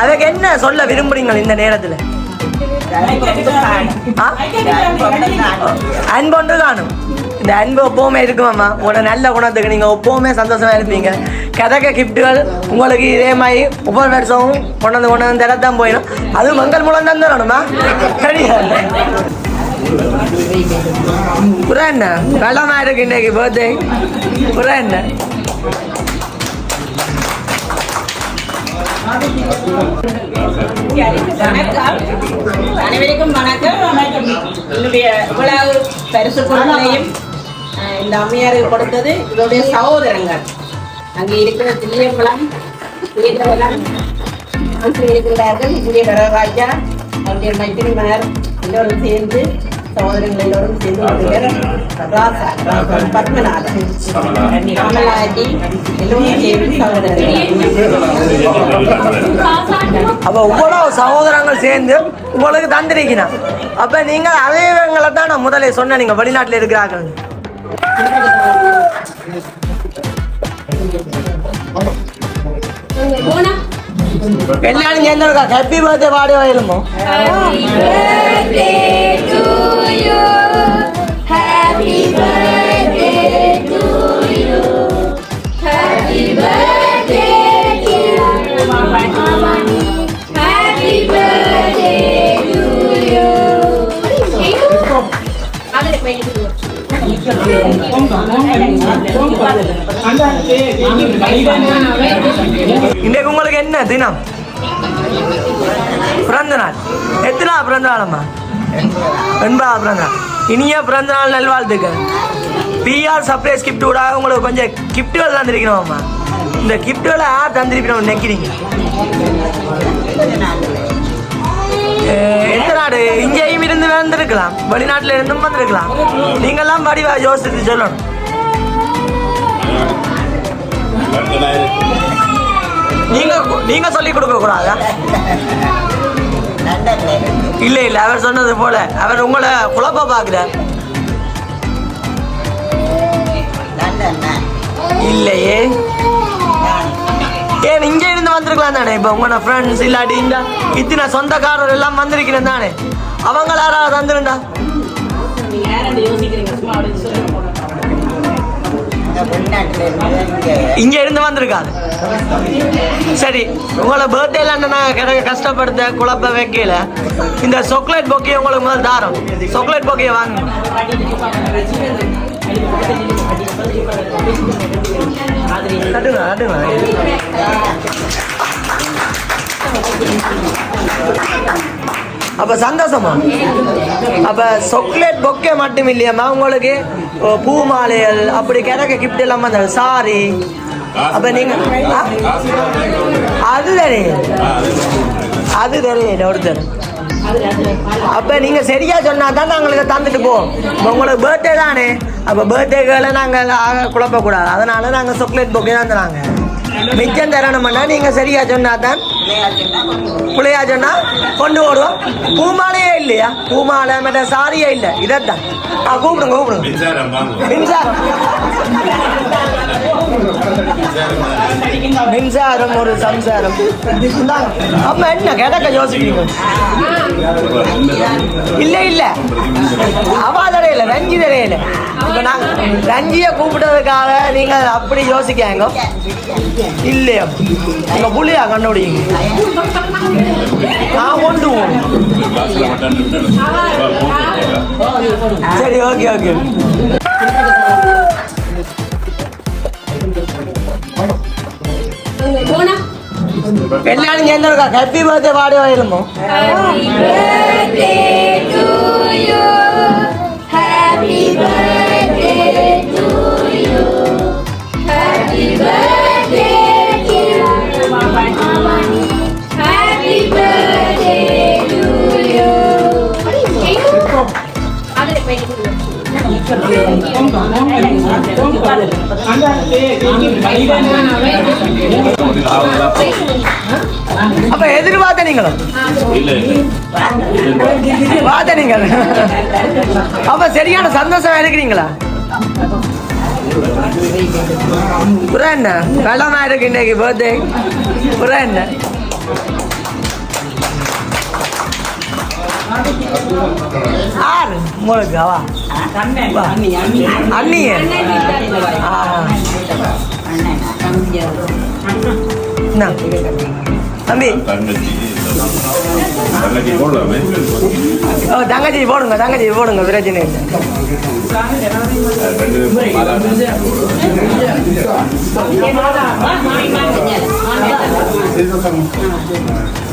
அதுக்கு என்ன சொல்ல விரும்புறீங்க இந்த நேரத்துல? அன்பொன்று அன்பு ஒன்று காணும். இந்த அன்பு எப்பவுமே இருக்குமாம்மா உங்களோட நல்ல குணத்துக்கு நீங்க எப்பவுமே சந்தோஷமா இருப்பீங்க. கதக்க கிஃப்ட்டுகள் உங்களுக்கு இதே மாதிரி ஒவ்வொரு வருஷமும் கொண்டு வந்து கொண்டு வந்து இடத்தான் போயிடும். அதுவும் மங்கள் மூலம் தான் தரணுமா? கிடையாது புறா என்ன? வெள்ளமா இருக்கு இன்னைக்கு பர்த்டே புறா என்ன வணக்கம் அனைவருக்கும் வணக்கம். என்னுடைய இவ்வளவு பரிசு பொருளையும் இந்த அம்மையாருக்கு கொடுத்தது இதோடைய சகோதரங்கள் அங்கே இருக்கிற தில்லியம்பலம் வீரவலம் இருக்கிறார்கள் இங்கே வரராஜா அவருடைய மைத்திரிமார் எல்லோரும் சேர்ந்து சகோதரங்கள் எல்லோரும் சேர்ந்து ஒரு பேர் ராசா பத்மநாதன் கமலாஜி எல்லோரும் சேர்ந்து சகோதரர்கள் அப்ப இவ்வளவு சகோதரங்கள் சேர்ந்து உங்களுக்கு தந்திருக்கணும் அப்ப நீங்க அலைவங்களை தான் நான் முதலே சொன்னேன் நீங்க வெளிநாட்டுல இருக்கிறார்கள் எல்லாரும் சேர்ந்து இருக்கா ஹாப்பி பர்த்டே பாடி வயலுமோ இன்னைக்கு உங்களுக்கு என்ன தினம் பிறந்த நாள் எத்தனா பிறந்த நாளம்மா எண்பதாவது பிறந்த நாள். இனிய பிறந்த நாள் நல்வாழ்த்துக்கள். பிஆர் சர்ப்ரைஸ் கிஃப்ட் கூட உங்களுக்கு கொஞ்சம் கிஃப்ட்டுகள் தந்திருக்கணும்மா இந்த கிஃப்ட்டுகளை யார் தந்திருக்கணும் நினைக்கிறீங்க? எந்த நாடு? இங்கேயும் இருந்து வந்திருக்கலாம். வெளிநாட்டுல இருந்தும் வந்திருக்கலாம். நீங்கெல்லாம் வடிவா யோசித்து சொல்லணும். நீங்க நீங்க சொல்லி கொடுக்க கூடாதா? இல்ல இல்ல அவர் சொன்னது போல. அவர் உங்களை குழப்ப பாக்குறார் இல்லையே. ஏன் இங்க இருந்து வந்திருக்கலாம் தானே? இப்ப உங்களோட ஃப்ரெண்ட்ஸ் இல்லாட்டி இந்த இத்தனை சொந்தக்காரர் எல்லாம் வந்திருக்கிறேன் தானே? அவங்க யாராவது இங்க இருந்து வந்திருக்காது. சரி உங்களை பர்த்டேல நான் கிடைக்க கஷ்டப்படுத்த குழப்ப வைக்கல. இந்த சாக்லேட் பொக்கையை உங்களுக்கு முதல் தாரம். சாக்லேட் பொக்கையை வாங்க. நடுங்க நடுங்க. அப்போ சந்தோஷமா? அப்போ சாக்லேட் பொக்கே மட்டும் இல்லையாம்மா உங்களுக்கு? பூ மாலைகள் அப்படி கிடைக்க கிஃப்ட் இல்லாமல் வந்தது. சாரி அப்போ நீங்கள் அது தானே அது தெரியும் ஒருத்தர். அப்போ நீங்கள் சரியா சொன்னா தான் நாங்களுக்கு தந்துட்டு போவோம். இப்போ உங்களுக்கு பர்த்டே தானே? அப்போ பர்த்டேகளை நாங்கள் ஆக குழப்பக்கூடாது. அதனால நாங்கள் சாக்லேட் பொக்கே தான் தராங்க. மிச்சம் தரணும்னா நீங்கள் சரியா சொன்னா தான் புள்ளையா சொன்னா கொண்டு ஓடுவோம் பூமாலையே இல்லையா பூமாலை மற்ற சாரியே இல்லை இதைத்தான் ஆ கூப்பிடுங்க கூப்பிடுங்க மின்சாரம் மின்சாரம் ஒரு சம்சாரம். அம்மா என்ன? கிடக்க யோசிக்கிறீங்க இல்ல இல்ல. அவா தரையில ரஞ்சி தரையில இப்ப நாங்க ரஞ்சிய கூப்பிட்டதுக்காக நீங்க அப்படி யோசிக்காங்க. இல்லையா. உங்க புள்ளியா கண்டுபிடிங்க நான் கொண்டு சரி ஓகே ஓகே எல்லாரும் சேர்ந்து இருக்கா ஹாப்பி பர்த்டே அப்ப எதிர்பார்த்த நீங்களும்? இல்ல பார்த்த நீங்கள். அப்ப சரியான சந்தோஷமா இருக்கிறீங்களா? புற என்ன? வெள்ளமா இருக்கு இன்னைக்கு பர்த்டே புற என்ன? ஆறு. முழுக்காவா அண்ணியே. தம்பி. தங்கச்சி ஓ தங்கச்சி போடுங்க தங்கச்சி போடுங்க பிரச்சனை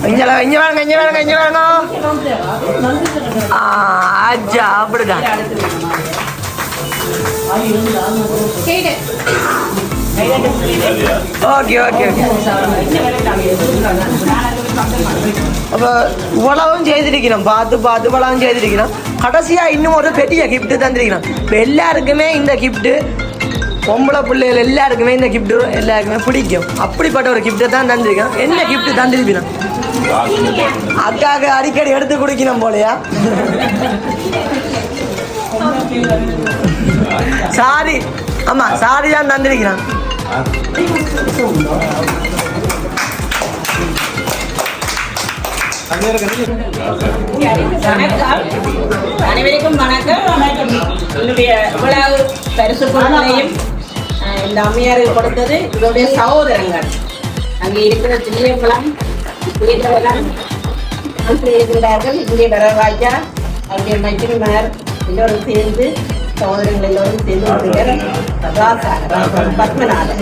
இங்க இங்க வாங்க இங்க வாங்க இங்க வாங்க. ஆ அப்படிதான். ஓகே ஓகே ஓகே அப்போ இவ்வளவும் செய்திருக்கணும் பார்த்து பார்த்து இவ்வளவும் செய்திருக்கணும் கடைசியாக இன்னும் ஒரு பெரிய கிஃப்ட்டு தந்திருக்கணும் இப்போ எல்லாருக்குமே இந்த கிஃப்ட்டு பொம்பளை பிள்ளைகள் எல்லாருக்குமே இந்த கிஃப்ட் எல்லாருக்குமே பிடிக்கும் அப்படிப்பட்ட ஒரு கிஃப்ட்டை தான் தந்திருக்கணும் என்ன கிஃப்ட் தந்திருக்கணும் காசு அக்காவுக்கு அடிக்கடி எடுத்து குடிக்கணும் போலையா சாரி ஆமாம் சாரி தான் தந்திருக்கிறான் அனைவருக்கும் வணக்கம். வணக்கம். என்னுடைய இவ்வளவு பரிசு பொருளையும் இந்த அம்மையார் கொடுத்தது இதோடைய சகோதரங்கள் அங்கே இருக்கிற சின்னியங்குளம் உயிர்த்தவர்கள் இருக்கிறார்கள் இங்கே வரராஜா அவருடைய மைத்திரிமார் எல்லோரும் சேர்ந்து சகோதரங்கள் எல்லோரும் சேர்ந்து கொடுக்கிறார் ராசா பத்மநாதன்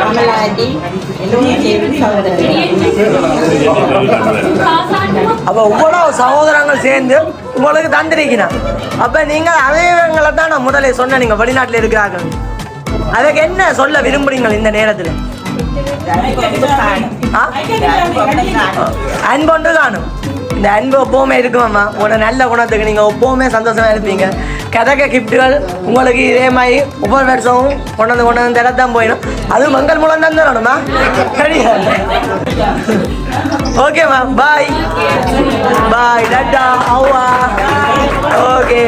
கமலாஜி எல்லோரும் சேர்ந்து சகோதரர்கள் அப்ப இவ்வளவு சகோதரங்கள் சேர்ந்து உங்களுக்கு தந்திருக்கிறான். அப்ப நீங்க அவயவங்களை தான் நான் முதலே சொன்ன நீங்க வெளிநாட்டில் இருக்கிறார்கள். அதுக்கு என்ன சொல்ல விரும்புறீங்க இந்த நேரத்தில்? அன்பொன்று காணும். இந்த அன்பு எப்போவுமே இருக்குமாம்மா உங்களோட நல்ல குணத்துக்கு நீங்கள் எப்போவுமே சந்தோஷமாக இருப்பீங்க. கதக்க கிஃப்ட்டுகள் உங்களுக்கு இதே மாதிரி ஒவ்வொரு வருஷமும் கொண்டாந்து கொண்டாந்து கொண்டு தான் போயிடும். அதுவும் மங்கள் மூலம் தான் தரணுமா சரியா? ஓகேம்மா பாய் பாய் டட்டா அவ்வா ஓகே